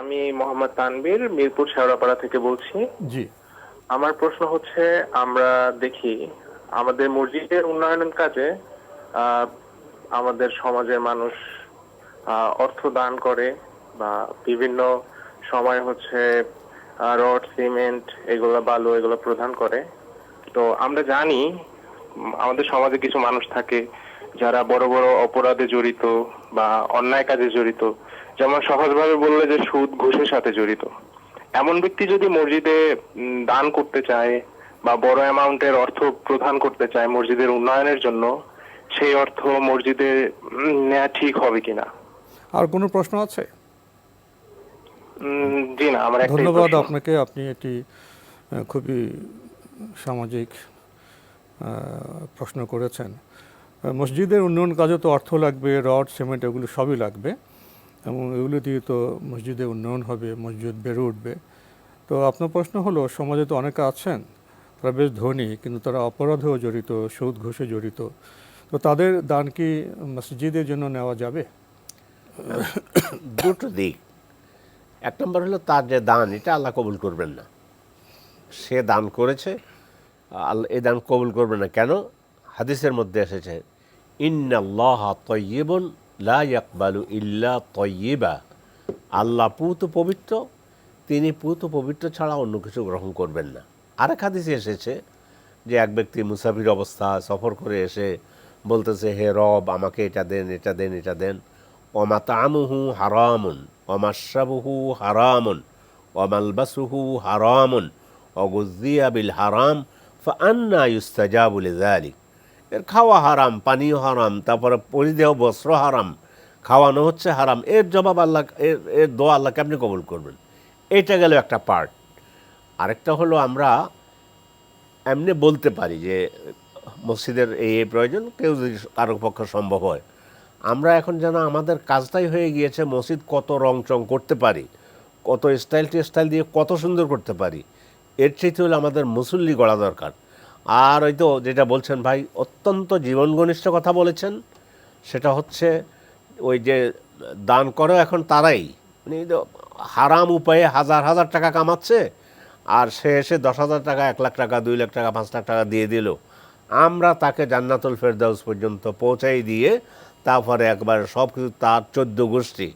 আমি মোহাম্মদ তানবীর মিরপুর শেওড়াপাড়া থেকে বলছি। জি। আমার প্রশ্ন হচ্ছে আমরা দেখি আমাদের মসজিদের উন্নয়নের কাজে আমাদের সমাজের মানুষ অর্থ দান করে বা বিভিন্ন সময় হচ্ছে রড সিমেন্ট এগুলো বালু এগুলো প্রদান করে। তো আমরা জানি আমাদের সমাজে কিছু মানুষ থাকে যারা বড় বড় অপরাধে জড়িত বা অন্যায় কাজে জড়িত। যেমন সহজভাবে বললে যে সুদ ঘুষের সাথে জড়িত। এমন ব্যক্তি যদি মসজিদে দান করতে চায় বা বড় অ্যামাউন্টের অর্থ প্রদান করতে চায় মসজিদের উন্নয়নের জন্য সেই অর্থ মসজিদে নেওয়া ঠিক হবে কিনা? আর কোনো প্রশ্ন আছে? জি না আমার ধন্যবাদ আপনাকে আপনি এটি খুবই সামাজিক প্রশ্ন করেছেন। মসজিদের উন্নয়ন কাজে তো অর্থ লাগবে রড সিমেন্ট এগুলো সবই লাগবে। এবং এগুলো দিয়ে তো মসজিদে উন্নয়ন হবে, মসজিদ বেড়ে উঠবে। তো আপনার প্রশ্ন হলো, সমাজে তো অনেকে আছেন, তারা বেশ ধনী, কিন্তু তারা অপরাধেও জড়িত, সুদ ঘুষে জড়িত। তো তাদের দান কি মসজিদের জন্য নেওয়া যাবে? দুটো দিক। এক নম্বর হলো তার যে দান, এটা আল্লাহ কবুল করবেন না। সে দান করেছে আল্লাহ এ দান কবুল করবে না। কেন? হাদিসের মধ্যে এসেছে, ইন্নাল্লাহ তয়্যিবন লা ইয়াকবালু ইল্লা তয়্যিবা আল্লাহ পুত পবিত্র, তিনি পুত পবিত্র ছাড়া অন্য কিছু গ্রহণ করবেন না। আরেক হাদিসে এসেছে যে এক ব্যক্তি মুসাফির অবস্থা, সফর করে এসে বলতেছে, হে রব, আমাকে এটা দেন এটা দেন এটা দেন। অমাতামুহু হারামুন অমাশাবুহু হারামুন অমালবাসুহু হারামুন অগুজিয়া বিল হারাম ফান্না ইউস্তাজাবু লিযালিক। এর খাওয়া হারাম, পানীয় হারাম, তারপরে পরিদেহ, বস্ত্র হারাম, খাওয়ানো হচ্ছে হারাম। এর জবাব আল্লাহ, এর এর দোয়া আল্লাহ কেমনি কবুল করবেন? এটা গেল একটা পার্ট আরেকটা হলো আমরা এমনি বলতে পারি যে মসজিদের এই এই প্রয়োজন, কেউ যদি কারও পক্ষে সম্ভব হয়। আমরা এখন যেন আমাদের কাজটাই হয়ে গিয়েছে, মসজিদ কত রং চং করতে পারি, কত স্টাইল স্টাইল দিয়ে কত সুন্দর করতে পারি। এর চাইতে হলে আমাদের মুসল্লি গড়া দরকার। আর ওই তো যেটা বলছেন ভাই, অত্যন্ত জীবন ঘনিষ্ঠ কথা বলেছেন, সেটা হচ্ছে ওই যে দান করো এখন তারাই। মানে হারাম উপায়ে হাজার হাজার টাকা কামাচ্ছে, আর সে এসে দশ হাজার টাকা, এক লাখ টাকা, দুই লাখ টাকা, পাঁচ লাখ টাকা দিয়ে দিল। আমরা তাকে জান্নাতুল ফেরদাউস পর্যন্ত পৌঁছাই দিয়ে তারপরে একবার সব কিছু তার চোদ্দ গোষ্ঠী।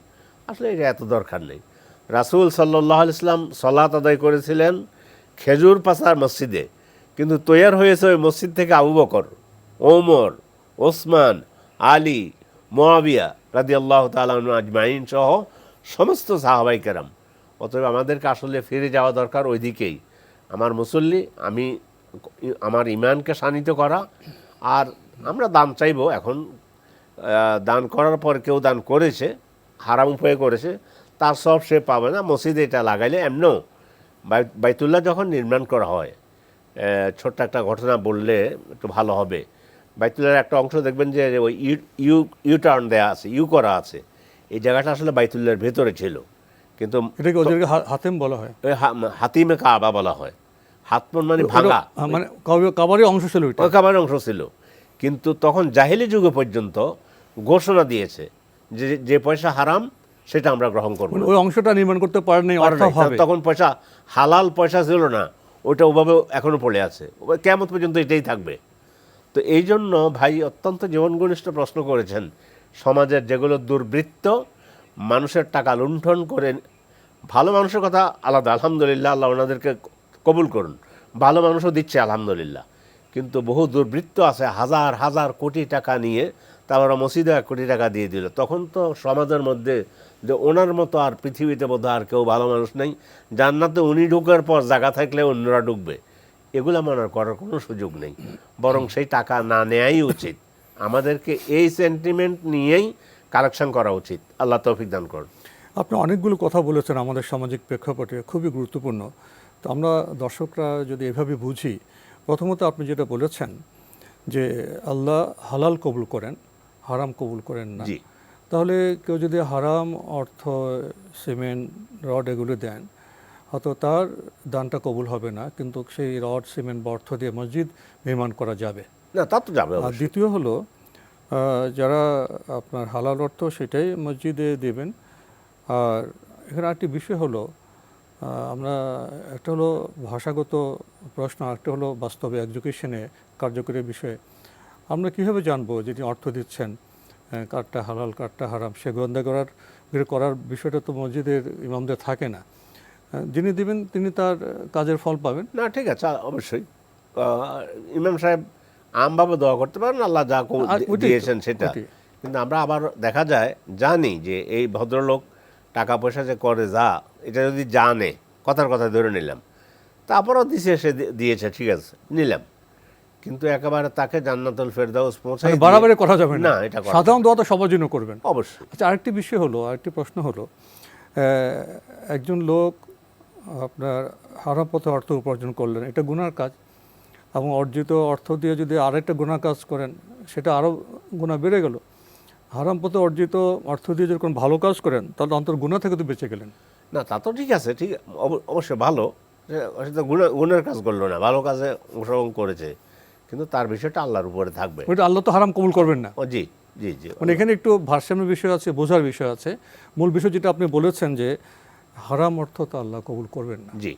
আসলে এটা এত দরকার নেই। রাসুল সাল্লাহ ইসলাম সলাত আদায় করেছিলেন খেজুর পাসার মসজিদে। কিন্তু তৈয়ার হয়েছে ওই মসজিদ থেকে আবু বকর, ওমর, ওসমান, আলী মোয়াবিয়া রাদি আল্লাহ তালন আজমাইন সহ সমস্ত সাহাবাই কেরাম। অতএব আমাদেরকে আসলে ফিরে যাওয়া দরকার ওইদিকেই আমার মুসল্লি, আমি, আমার ইমানকে শানিত করা। আর আমরা দান চাইব এখন দান করার পর কেউ দান করেছে, হারাম উপায়ে করেছে, তার সব সে পাবে না। মসজিদে এটা লাগাইলে এমনও বাই- বাইতুল্লাহ যখন নির্মাণ করা হয় ছোট্ট একটা ঘটনা বললে একটু ভালো হবে। বাইতুল্লাহর একটা অংশ দেখবেন যে ওই ইউ ইউ টার্ন দেওয়া আছে ইউ করা আছে। এই জায়গাটা আসলে বাইতুল্লাহর ভেতরে ছিল। কিন্তু এটাকে ওদেরকে হাতেম বলা হয়। ওই হাতিমে কাবা বলা হয়। হাতমন মানে ভাঙা। মানে কাবা- কাবারই অংশ ছিল ওই কাবার অংশ ছিল। কিন্তু তখন জাহিলি যুগে পর্যন্ত ঘোষণা দিয়েছে যে যে পয়সা হারাম সেটা আমরা গ্রহণ করব মানে ওই অংশটা নির্মাণ করতে পারেনি তখন পয়সা হালাল পয়সা ছিল না। ওটা ওভাবে এখনও পড়ে আছে। কেমন পর্যন্ত এটাই থাকবে। তো এই জন্য ভাই অত্যন্ত জীবন ঘনিষ্ঠ প্রশ্ন করেছেন, সমাজের যেগুলো দুর্বৃত্ত, মানুষের টাকা লুণ্ঠন করে, ভালো মানুষের কথা আলাদা, আলহামদুলিল্লাহ, আল্লাহ ওনাদেরকে কবুল করুন। ভালো মানুষও দিচ্ছে, আলহামদুলিল্লাহ। কিন্তু বহু দুর্বৃত্ত আছে, হাজার হাজার কোটি টাকা নিয়ে তারপর মসজিদে এক কোটি টাকা দিয়ে দিল। তখন তো সমাজের মধ্যে যে ওনার মতো আর পৃথিবীতে বোধ আর কেউ ভালো মানুষ নেই। জান্নাতে উনি ঢুকার পর জায়গা থাকলে অন্যরা ঢুকবে। এগুলো মনে করার কোনো সুযোগ নেই। বরং সেই টাকা না নেয়াই উচিত। আমাদেরকে এই সেন্টিমেন্ট নিয়েই কালেকশন করা উচিত। আল্লাহ তৌফিক দান করুন। আপনি অনেকগুলো কথা বলেছেন আমাদের সামাজিক প্রেক্ষাপটে খুবই গুরুত্বপূর্ণ। তো আমরা দর্শকরা যদি এভাবে বুঝি প্রথমত আপনি যেটা বলেছেন যে আল্লাহ হালাল কবুল করেন হারাম কবুল করেন না। জি। তাহলে কেউ যদি হারাম অর্থ সিমেন্ট রড এগুলো দেন হয়তো তার দানটা কবুল হবে না কিন্তু সেই রড সিমেন্ট বা অর্থ দিয়ে মসজিদ নির্মাণ করা যাবে। না তা তো যাবে আর দ্বিতীয় হলো যারা আপনার হালাল অর্থ সেটাই মসজিদে দেবেন। আর এখানে আরেকটি বিষয় হলো আমরা একটা হলো ভাষাগত প্রশ্ন আরেকটা হলো বাস্তবে এডুকেশনে কার্যকরী বিষয়ে। আমরা কীভাবে জানব যিনি অর্থ দিচ্ছেন? আহ, কারটা হালাল কারটা হারাম সে গোয়েন্দা করার করার বিষয়টা তো মসজিদের ইমামদের থাকে না। যিনি দিবেন তিনি তার কাজের ফল পাবেন। না ঠিক আছে অবশ্যই। ইমাম সাহেব আমভাবে দোয়া করতে পারেন আল্লাহ যা দিয়েছেন সেটা। কিন্তু আমরা আবার দেখা যায় জানি যে এই ভদ্রলোক টাকা পয়সা যে করে যা এটা যদি জানে কথার কথা ধরে নিলাম। তারপরও দিছে সে দিয়েছে ঠিক আছে নিলাম। কিন্তু একেবারে তাকে জান্নাতুল ফেরদাউস দিয়ে- বাড়াবাড়ি করা যাবে না। এটা সাধারণ দোয়া তো সবার জন্য করবেন। অবশ্যই। আচ্ছা আরেকটি বিষয় হলো আরেকটি প্রশ্ন হলো একজন লোক আপনার হারাম পথে অর্থ উপার্জন করলেন এটা গুনার কাজ। এবং অর্জিত অর্থ দিয়ে যদি আরেকটা গুনার কাজ করেন সেটা আরও গুণা বেড়ে গেল। হারাম পথে অর্জিত অর্থ দিয়ে যদি কোনো ভালো কাজ করেন তাহলে অন্তর গুণা থেকে তো বেঁচে গেলেন। না তা তো ঠিক আছে ঠিক অব- অবশ্যই ভালো। সে- সে তো গুণের গুণের কাজ করল না ভালো কাজে অংশগ্রহণ করেছে। কিন্তু তার বিষয়টা আল্লাহর উপরে থাকবে। ওইটা আল্লাহ তো হারাম কবুল করবেন না। জি জি জি। মানে এখানে একটু ভারসাম্য বিষয় আছে বোঝার বিষয় আছে। মূল বিষয় যেটা আপনি বলেছেন যে হারাম অর্থ তো আল্লাহ কবুল করবেন না। জি।